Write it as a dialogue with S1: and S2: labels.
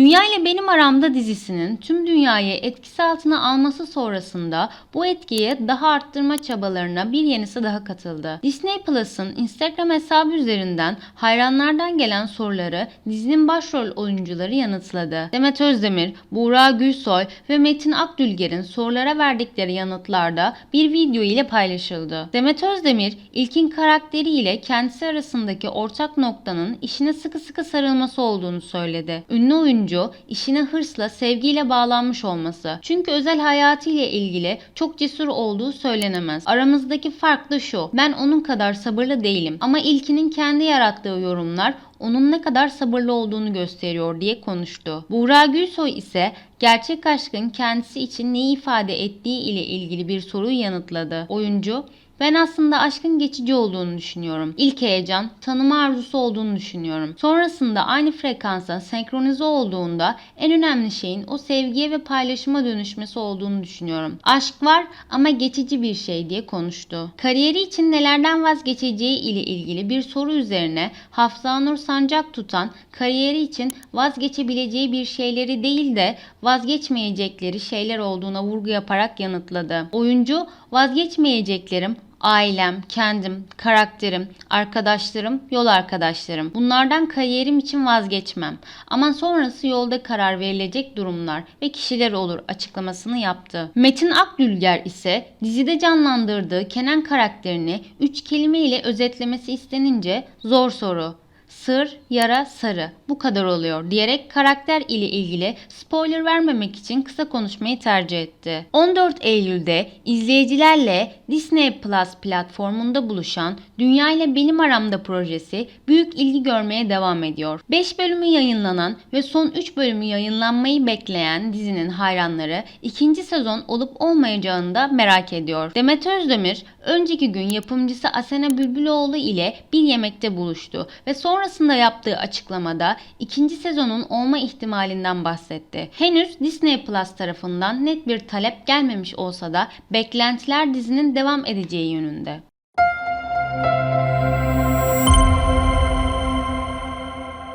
S1: ile Benim Aramda dizisinin tüm dünyayı etkisi altına alması sonrasında bu etkiyi daha arttırma çabalarına bir yenisi daha katıldı. Disney Plus'ın Instagram hesabı üzerinden hayranlardan gelen soruları dizinin başrol oyuncuları yanıtladı. Demet Özdemir, Buğra Gülsoy ve Metin Akdülger'in sorulara verdikleri yanıtlarda bir video ile paylaşıldı. Demet Özdemir, İlkin karakteriyle kendisi arasındaki ortak noktanın işine sıkı sıkı sarılması olduğunu söyledi. Ünlü oyuncu, işine hırsla, sevgiyle bağlanmış olması. Çünkü özel hayatıyla ilgili çok cesur olduğu söylenemez. Aramızdaki fark da şu, ben onun kadar sabırlı değilim ama İlkin'in kendi yarattığı yorumlar onun ne kadar sabırlı olduğunu gösteriyor diye konuştu. Buğra Gülsoy ise gerçek aşkın kendisi için neyi ifade ettiği ile ilgili bir soruyu yanıtladı. Oyuncu, ben aslında aşkın geçici olduğunu düşünüyorum. İlk heyecan, tanıma arzusu olduğunu düşünüyorum. Sonrasında aynı frekansa senkronize olduğunda en önemli şeyin o sevgiye ve paylaşıma dönüşmesi olduğunu düşünüyorum. Aşk var ama geçici bir şey diye konuştu. Kariyeri için nelerden vazgeçeceği ile ilgili bir soru üzerine Hafsa Nur Sancak tutan kariyeri için vazgeçebileceği bir şeyleri değil de vazgeçmeyecekleri şeyler olduğuna vurgu yaparak yanıtladı. Oyuncu vazgeçmeyeceklerim ailem, kendim, karakterim, arkadaşlarım, yol arkadaşlarım. Bunlardan kariyerim için vazgeçmem. Ama sonrası yolda karar verilecek durumlar ve kişiler olur açıklamasını yaptı. Metin Akdülger ise dizide canlandırdığı Kenan karakterini 3 kelime ile özetlemesi istenince zor soru sır, yara, sarı. Bu kadar oluyor diyerek karakter ile ilgili spoiler vermemek için kısa konuşmayı tercih etti. 14 Eylül'de izleyicilerle Disney Plus platformunda buluşan Dünya ile Benim Aramda projesi büyük ilgi görmeye devam ediyor. 5 bölümü yayınlanan ve son 3 bölümü yayınlanmayı bekleyen dizinin hayranları ikinci sezon olup olmayacağını da merak ediyor. Demet Özdemir önceki gün yapımcısı Asena Bülbüloğlu ile bir yemekte buluştu ve sonrasında yaptığı açıklamada ikinci sezonun olma ihtimalinden bahsetti. Henüz Disney Plus tarafından net bir talep gelmemiş olsa da beklentiler dizinin devam edeceği yönünde.